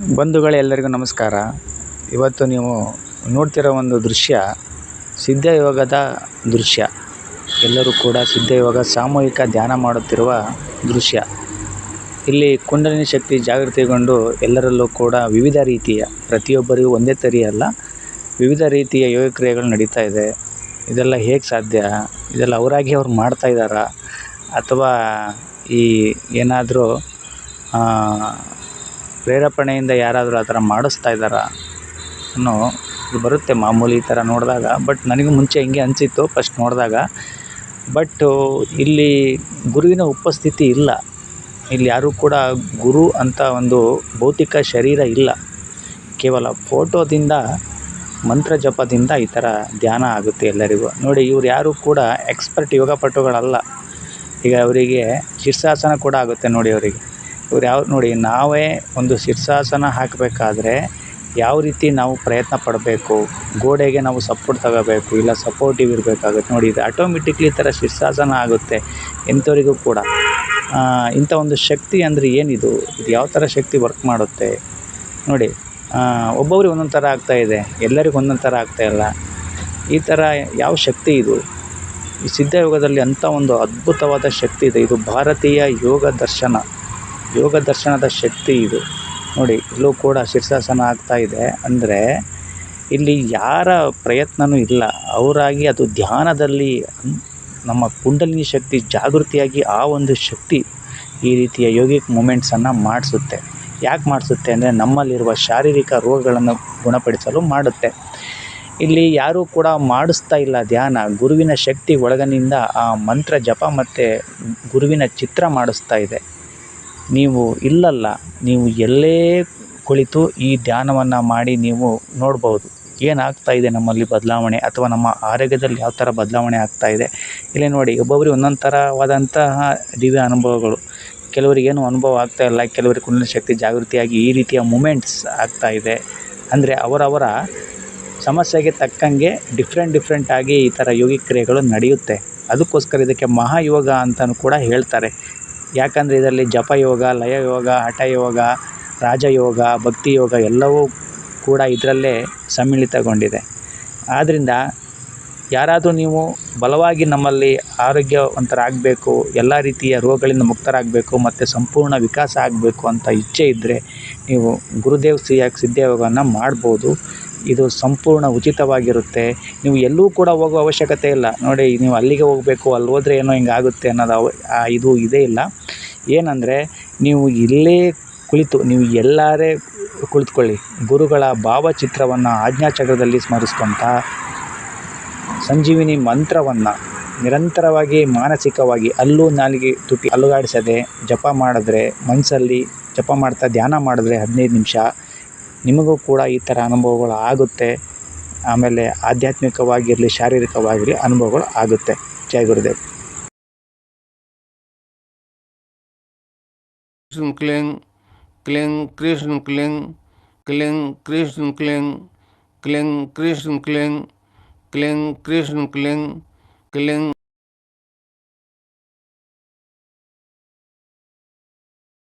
ಬಂಧುಗಳೇ ಎಲ್ಲರಿಗೂ ನಮಸ್ಕಾರ. ಇವತ್ತು ನೀವು ನೋಡ್ತಿರೋ ಒಂದು ದೃಶ್ಯ ಸಿದ್ಧಯೋಗದ ದೃಶ್ಯ. ಎಲ್ಲರೂ ಕೂಡ ಸಿದ್ಧಯೋಗ ಸಾಮೂಹಿಕ ಧ್ಯಾನ ಮಾಡುತ್ತಿರುವ ದೃಶ್ಯ. ಇಲ್ಲಿ ಕುಂಡಲಿನ ಶಕ್ತಿ ಜಾಗೃತಿಗೊಂಡು ಎಲ್ಲರಲ್ಲೂ ಕೂಡ ವಿವಿಧ ರೀತಿಯ, ಪ್ರತಿಯೊಬ್ಬರಿಗೂ ಒಂದೇ ತರಿ ಅಲ್ಲ, ವಿವಿಧ ರೀತಿಯ ಯೋಗ ಕ್ರಿಯೆಗಳು ನಡೀತಾ ಇದೆ. ಇದೆಲ್ಲ ಹೇಗೆ ಸಾಧ್ಯ? ಇದೆಲ್ಲ ಅವರಾಗಿ ಅವ್ರು ಮಾಡ್ತಾಯಿದ್ದಾರಾ ಅಥವಾ ಈ ಏನಾದರೂ ಪ್ರೇರೇಪಣೆಯಿಂದ ಯಾರಾದರೂ ಆ ಥರ ಮಾಡಿಸ್ತಾ ಇದ್ದಾರಾ ಅನ್ನೋ ಇದು ಬರುತ್ತೆ ಮಾಮೂಲಿ ಈ ಥರ ನೋಡಿದಾಗ. ಬಟ್ ನನಗೂ ಮುಂಚೆ ಹಿಂಗೆ ಅನಿಸಿತ್ತು ಫಸ್ಟ್ ನೋಡಿದಾಗ. ಬಟ್ಟು ಇಲ್ಲಿ ಗುರುವಿನ ಉಪಸ್ಥಿತಿ ಇಲ್ಲ. ಇಲ್ಲಿ ಯಾರೂ ಕೂಡ ಗುರು ಅಂತ ಒಂದು ಭೌತಿಕ ಶರೀರ ಇಲ್ಲ. ಕೇವಲ ಫೋಟೋದಿಂದ ಮಂತ್ರ ಜಪದಿಂದ ಈ ಥರ ಧ್ಯಾನ ಆಗುತ್ತೆ ಎಲ್ಲರಿಗೂ. ನೋಡಿ, ಇವ್ರು ಯಾರೂ ಕೂಡ ಎಕ್ಸ್ಪರ್ಟ್ ಯೋಗಪಟುಗಳಲ್ಲ. ಈಗ ಅವರಿಗೆ ಶಿರ್ಷಾಸನ ಕೂಡ ಆಗುತ್ತೆ ನೋಡಿ ಅವರಿಗೆ. ಇವ್ರು ಯಾವ ನೋಡಿ, ನಾವೇ ಒಂದು ಶೀರ್ಷಾಸನ ಹಾಕಬೇಕಾದ್ರೆ ಯಾವ ರೀತಿ ನಾವು ಪ್ರಯತ್ನ ಪಡಬೇಕು, ಗೋಡೆಗೆ ನಾವು ಸಪೋರ್ಟ್ ತಗೋಬೇಕು, ಇಲ್ಲ ಸಪೋರ್ಟಿವ್ ಇರಬೇಕಾಗುತ್ತೆ. ನೋಡಿ, ಇದು ಆಟೋಮೆಟಿಕ್ಲಿ ಈ ಥರ ಶೀರ್ಷಾಸನ ಆಗುತ್ತೆ ಎಂಥವರಿಗೂ ಕೂಡ. ಇಂಥ ಒಂದು ಶಕ್ತಿ ಅಂದರೆ ಏನಿದು? ಇದು ಯಾವ ಥರ ಶಕ್ತಿ ವರ್ಕ್ ಮಾಡುತ್ತೆ? ನೋಡಿ ಒಬ್ಬೊಬ್ರಿಗೆ ಒಂದೊಂದು ಥರ ಆಗ್ತಾಯಿದೆ ಎಲ್ಲರಿಗೂ ಒಂದೊಂದು ಥರ ಆಗ್ತಾಯಿಲ್ಲ ಈ ಥರ ಯಾವ ಶಕ್ತಿ ಇದು? ಈ ಸಿದ್ಧಯೋಗದಲ್ಲಿ ಅಂಥ ಒಂದು ಅದ್ಭುತವಾದ ಶಕ್ತಿ ಇದೆ. ಇದು ಭಾರತೀಯ ಯೋಗ ದರ್ಶನ. ಯೋಗ ದರ್ಶನದ ಶಕ್ತಿ ಇದು. ನೋಡಿ, ಇಲ್ಲೂ ಕೂಡ ಶೀರ್ಷಾಸನ ಆಗ್ತಾ ಇದೆ. ಅಂದರೆ, ಇಲ್ಲಿ ಯಾರ ಪ್ರಯತ್ನವೂ ಇಲ್ಲ. ಅವರಾಗಿ ಅದು ಧ್ಯಾನದಲ್ಲಿ ನಮ್ಮ ಕುಂಡಲಿನಿ ಶಕ್ತಿ ಜಾಗೃತಿಯಾಗಿ ಆ ಒಂದು ಶಕ್ತಿ ಈ ರೀತಿಯ ಯೋಗಿಕ್ ಮೂಮೆಂಟ್ಸನ್ನು ಮಾಡಿಸುತ್ತೆ. ಯಾಕೆ ಮಾಡಿಸುತ್ತೆ ಅಂದರೆ, ನಮ್ಮಲ್ಲಿರುವ ಶಾರೀರಿಕ ರೋಗಗಳನ್ನು ಗುಣಪಡಿಸಲು ಮಾಡುತ್ತೆ. ಇಲ್ಲಿ ಯಾರೂ ಕೂಡ ಮಾಡಿಸ್ತಾ ಇಲ್ಲ ಧ್ಯಾನ. ಗುರುವಿನ ಶಕ್ತಿ ಒಳಗಿನಿಂದ ಆ ಮಂತ್ರ ಜಪ ಮತ್ತು ಗುರುವಿನ ಚಿತ್ರ ಮಾಡಿಸ್ತಾ ಇದೆ. ನೀವು ಇಲ್ಲಲ್ಲ, ನೀವು ಎಲ್ಲೇ ಕುಳಿತು ಈ ಧ್ಯಾನವನ್ನು ಮಾಡಿ ನೀವು ನೋಡ್ಬೋದು ಏನಾಗ್ತಾ ಇದೆ ನಮ್ಮಲ್ಲಿ ಬದಲಾವಣೆ ಅಥವಾ ನಮ್ಮ ಆರೋಗ್ಯದಲ್ಲಿ ಯಾವ ಥರ ಬದಲಾವಣೆ ಆಗ್ತಾ ಇದೆ? ಇಲ್ಲಿ ನೋಡಿ ಒಬ್ಬೊಬ್ಬರಿಗೆ ಒಂದೊಂದು ಥರವಾದಂತಹ ದಿವ್ಯ ಅನುಭವಗಳು. ಕೆಲವರಿಗೇನು ಅನುಭವ ಆಗ್ತಾ ಇಲ್ಲ, ಕೆಲವರಿಗೆ ಕುಂಡಲಿನಿ ಶಕ್ತಿ ಜಾಗೃತಿಯಾಗಿ ಈ ರೀತಿಯ ಮೂಮೆಂಟ್ಸ್ ಆಗ್ತಾ ಇದೆ. ಅಂದರೆ ಅವರವರ ಸಮಸ್ಯೆಗೆ ತಕ್ಕಂಗೆ ಡಿಫ್ರೆಂಟ್ ಡಿಫ್ರೆಂಟಾಗಿ ಈ ಥರ ಯೋಗಿಕ್ ಕ್ರಿಯೆಗಳು ನಡೆಯುತ್ತೆ. ಅದಕ್ಕೋಸ್ಕರ ಇದಕ್ಕೆ ಮಹಾಯೋಗ ಅಂತಲೂ ಕೂಡ ಹೇಳ್ತಾರೆ. ಯಾಕಂದರೆ ಇದರಲ್ಲಿ ಜಪ ಯೋಗ, ಲಯ ಜಪಯೋಗ ಯೋಗ, ರಾಜ ಯೋಗ, ಭಕ್ತಿ ಯೋಗ ಎಲ್ಲವೂ ಕೂಡ ಇದರಲ್ಲೇ ಸಮ್ಮಿಳಿತಗೊಂಡಿದೆ. ಆದ್ದರಿಂದ ಯಾರಾದರೂ ನೀವು ಬಲವಾಗಿ ನಮ್ಮಲ್ಲಿ ಆರೋಗ್ಯವಂತರಾಗಬೇಕು, ಎಲ್ಲ ರೀತಿಯ ರೋಗಗಳಿಂದ ಮುಕ್ತರಾಗಬೇಕು, ಮತ್ತು ಸಂಪೂರ್ಣ ವಿಕಾಸ ಆಗಬೇಕು ಅಂತ ಇಚ್ಛೆ ಇದ್ದರೆ ನೀವು ಗುರುದೇವ್ ಸಿಯಾಗಿ ಸಿದ್ಧಯೋಗವನ್ನು ಮಾಡ್ಬೋದು. ಇದು ಸಂಪೂರ್ಣ ಉಚಿತವಾಗಿರುತ್ತೆ. ನೀವು ಎಲ್ಲೂ ಕೂಡ ಹೋಗೋ ಅವಶ್ಯಕತೆ ಇಲ್ಲ. ನೋಡಿ, ನೀವು ಅಲ್ಲಿಗೆ ಹೋಗಬೇಕು, ಅಲ್ಲಿ ಹೋದರೆ ಏನೋ ಹಿಂಗಾಗುತ್ತೆ ಅನ್ನೋದು ಅವ ಇದು ಇದೇ ಇಲ್ಲ. ಏನಂದರೆ ನೀವು ಇಲ್ಲೇ ಕುಳಿತು, ನೀವು ಎಲ್ಲಾರೆ ಕುಳಿತುಕೊಳ್ಳಿ. ಗುರುಗಳ ಭಾವಚಿತ್ರವನ್ನು ಆಜ್ಞಾಚಕ್ರದಲ್ಲಿ ಸ್ಮರಿಸ್ಕೊತಾ ಸಂಜೀವಿನಿ ಮಂತ್ರವನ್ನು ನಿರಂತರವಾಗಿ ಮಾನಸಿಕವಾಗಿ ಅಲ್ಲೂ ನಾಲಿಗೆ ತುಟಿ ಅಲುಗಾಡಿಸದೆ ಜಪ ಮಾಡಿದ್ರೆ ಮನಸ್ಸಲ್ಲಿ ಜಪ ಮಾಡ್ತಾ ಧ್ಯಾನ ಮಾಡಿದ್ರೆ ಹದಿನೈದು ನಿಮಿಷ ನಿಮಗೂ ಕೂಡ ಈ ಥರ ಅನುಭವಗಳು ಆಗುತ್ತೆ. ಆಮೇಲೆ ಆಧ್ಯಾತ್ಮಿಕವಾಗಿರಲಿ, ಶಾರೀರಿಕವಾಗಿರಲಿ ಅನುಭವಗಳು ಆಗುತ್ತೆ. ಜಯ ಗುರುದೇವ್. कृष्ण क्लिंग क्लिंग कृष्ण क्लिंग क्लिंग कृष्ण क्लिंग क्लिंग कृष्ण क्लिंग क्लिंग कृष्ण क्लिंग क्लिंग